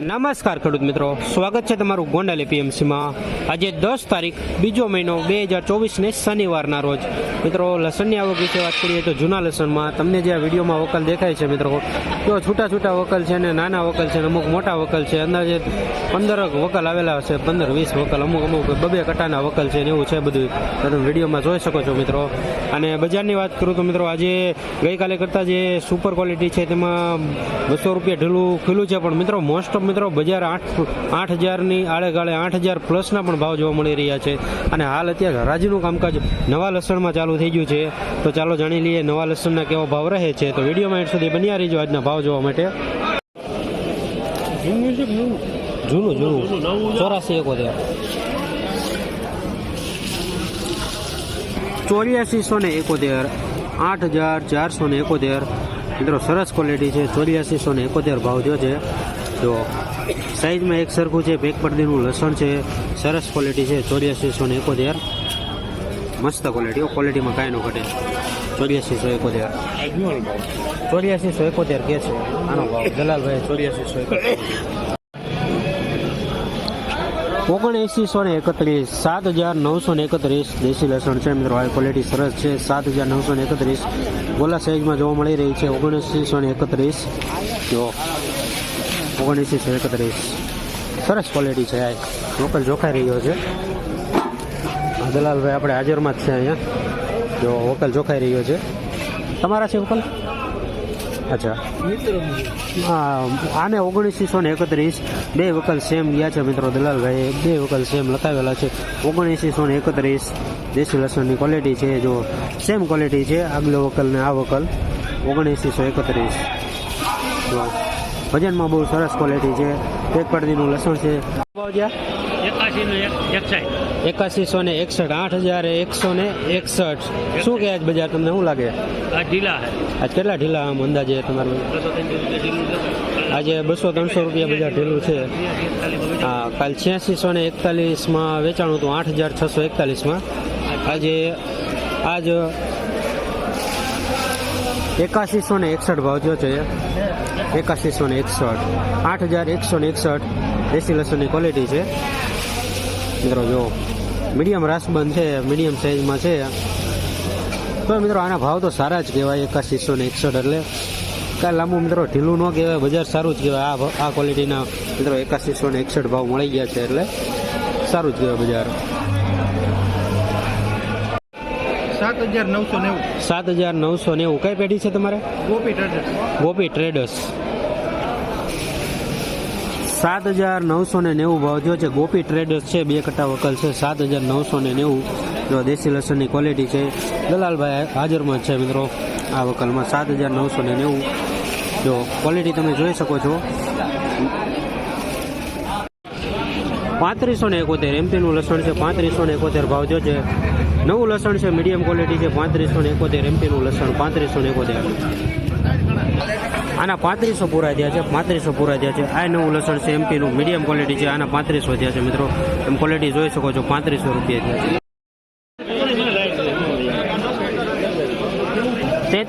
નમસ્કાર ખેડૂત મિત્રો. સ્વાગત છે તમારું ગોંડલ એપીએમસીમાં. આજે દસ તારીખ, બીજો મહિનો, બે હજાર ચોવીસને શનિવારના રોજ. મિત્રો, લસણની આવક વિશે વાત કરીએ તો જૂના લસણમાં તમને જે આ વિડીયોમાં વકલ દેખાય છે મિત્રો તો છૂટા છૂટા વકલ છે અને નાના વકલ છે અને અમુક મોટા વકલ છે, અંદાજે પંદર વકલ આવેલા હશે, પંદર, વીસ વકલ, અમુક અમુક બબે કટાના વકલ છે ને એવું છે બધું. તમે વિડીયોમાં જોઈ શકો છો મિત્રો. અને બજારની વાત કરું તો મિત્રો, આજે ગઈકાલે કરતાં જે સુપર ક્વોલિટી છે તેમાં બસો રૂપિયા ઢીલું ખુલ્લું છે, પણ મિત્રો મોસ્ટ ઓફ મિત્રો બજાર આઠ આઠ હજારની આળેગાળે આઠ હજાર પ્લસના પણ ભાવ જોવા મળી રહ્યા છે. અને હાલ અત્યારે હરાજીનું કામકાજ નવા લસણમાં ચાલુ થઈ ગયું છે. તો ચાલો જાણી લઈએ નવા લસણના કેવો ભાવ રહે છે. તો વિડીયોમાં એટ સુધી બન્યા રહીજો આજના ભાવ જોવા માટે. જૂનું જૂનું ચોરાસી એકોતેર ચોર્યાસીસો ને એકોતેર આઠ હજાર ચારસો ને એકોતેર. મિત્રો સરસ ક્વોલિટી છે. ચોર્યાસીસો ને એકોતેર ભાવ જો છે. જો સાઈઝમાં એક સરખું છે પેક પડદીનું લસણ છે, સરસ ક્વોલિટી છે, ચોર્યાસીસો ને એકોતેર. મસ્ત ક્વોલિટી ક્વોલિટીમાં કાંઈ ન ઘટે. ચોર્યાસીસો એકોતેર. ચોર્યાસીસો એકોતેર કે છે. આનો ભાવ દલાલભાઈ ચોર્યાસીસો એકોતેર. ઓગણએંસીસો ને એકત્રીસ, સાત હજાર નવસો ને એકત્રીસ. દેશી લસણ છે, મિત્રો, હાઈ ક્વોલિટી સરસ છે. સાત હજાર નવસો ને એકત્રીસ. ગોલા સાઈઝમાં જોવા મળી રહી છે ઓગણએંસીસો ને એકત્રીસ. જો. ઓગણએંસીસો એકત્રીસ સરસ ક્વોલિટી છે આ લોકલ જોખાઈ રહ્યો છે. દલાલભાઈ આપણે હાજરમાં જ છે અહીંયા. જો વકલ જોખાઈ રહ્યો છે. તમારા છે વકલ? અચ્છા. આને ઓગણીસો ને એકત્રીસ. બે વકલ સેમ ગયા છે મિત્રો દલાલભાઈ બે વકલ સેમ લખાવેલા છે. ઓગણીસીસો ને એકત્રીસ. દેશી લસણની ક્વોલિટી છે. જો સેમ ક્વોલિટી છે આગલો વકલ ને આ વકલ. ઓગણીસીસો એકત્રીસ. વજનમાં બહુ સરસ ક્વોલિટી છે. એક પડદીનું લસણ છે. એકાસીસો ને એકસઠ આઠ હજાર એકસો ને એકસઠ. શું કે આજ બજાર તમને શું લાગે? ઢીલા આજ કેટલા ઢીલા આમ અંદાજે તમારું? બસો ત્રણસો રૂપિયા ઢીલું છે. આજે બસો ત્રણસો રૂપિયા બજાર ઢીલું છે. હા કાલ છ્યાસીસો ને એકતાલીસમાં વેચાણું હતું આઠ હજાર છસો એકતાલીસમાં. આજે આજ એકાશીસો ને એકસઠ ભાવ જો છે. એકાશીસો ને એકસઠ. આઠ હજાર એકસો ને એકસઠ. દેશી લસણની ક્વોલિટી છે. મિત્રો જો મીડિયમ રાસબંધ છે મીડિયમ સાઇઝમાં છે. તો મિત્રો આના ભાવ તો સારા જ કહેવાય એકાશીસો ને એકસઠ એટલે. કાંઈ લાંબુ મિત્રો ઢીલું ન કહેવાય, બજાર સારું જ કહેવાય. આ આ ક્વોલિટીના મિત્રો એકાશીસો ને એકસઠ ભાવ મળી ગયા છે એટલે સારું જ કહેવાય બજાર. સાત હજાર નવસો નેવું. સાત હજાર નવસો નેવું. કઈ પેઢી છે તમારે? ગોપી ટ્રેડર્સ. ગોપી ટ્રેડર્સ. સાત હજાર નવસો ને નેવું ભાવ થયો છે. ગોપી ટ્રેડર્સ છે બે કટ્ટા વકલ છે. સાત હજાર નવસો ને નેવું. જો દેશી લસણની ક્વોલિટી છે. દલાલભાઈ હાજરમાં છે મિત્રો આ વકલમાં. સાત હજાર નવસો ને નેવું. જો ક્વોલિટી તમે જોઈ શકો છો. પાંત્રીસો ને એકોતેર એમપીનું લસણ છે, પાંત્રીસો ને એકોતેર ભાવ જો છે. નવું લસણ છે મીડિયમ ક્વોલિટી છે, પાંત્રીસો ને એકોતેર એમપીનું લસણ, પાંત્રીસો ને એકોતેર. આના પાંત્રીસો પૂરા થયા છે, પાંત્રીસો પૂરા થયા છે. આ નવું લસણ છે, એમપીનું મીડિયમ ક્વોલિટી છે, આના પાંત્રીસો થયા છે, મિત્રો. એમ ક્વોલિટી જોઈ શકો છો, પાંત્રીસો રૂપિયા થયા છે.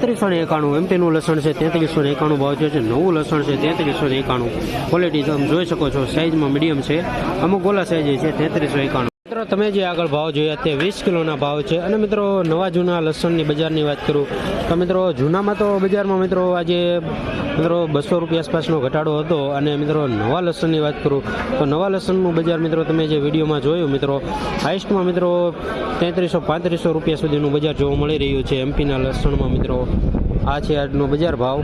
તેત્રીસો ને એકાણું એમપીનું લસણ છે તેત્રીસો ને એકાણું ભાવ છે. નવું લસણ છે તેત્રીસો ને એકાણું. ક્વોલિટી તમે જોઈ શકો છો સાઇઝમાં મીડિયમ છે. અમુક ગોલા સાઇઝ છે તેત્રીસો એકાણું. મિત્રો, તમે જે આગળ ભાવ જોયા તે વીસ કિલોના ભાવ છે. અને મિત્રો, નવા જૂના લસણની બજારની વાત કરું, તો મિત્રો, જૂનામાં તો બજારમાં મિત્રો આજે, મિત્રો, બસો રૂપિયા આસપાસનો ઘટાડો હતો. અને મિત્રો, નવા લસણની વાત કરું, તો નવા લસણનું બજાર મિત્રો તમે જે વિડીયોમાં જોયું મિત્રો હાઈસ્ટમાં મિત્રો તેત્રીસો પાંત્રીસો રૂપિયા સુધીનું બજાર જોવા મળી રહ્યું છે. એમપીના લસણમાં મિત્રો, આ છે આજનો બજાર ભાવ.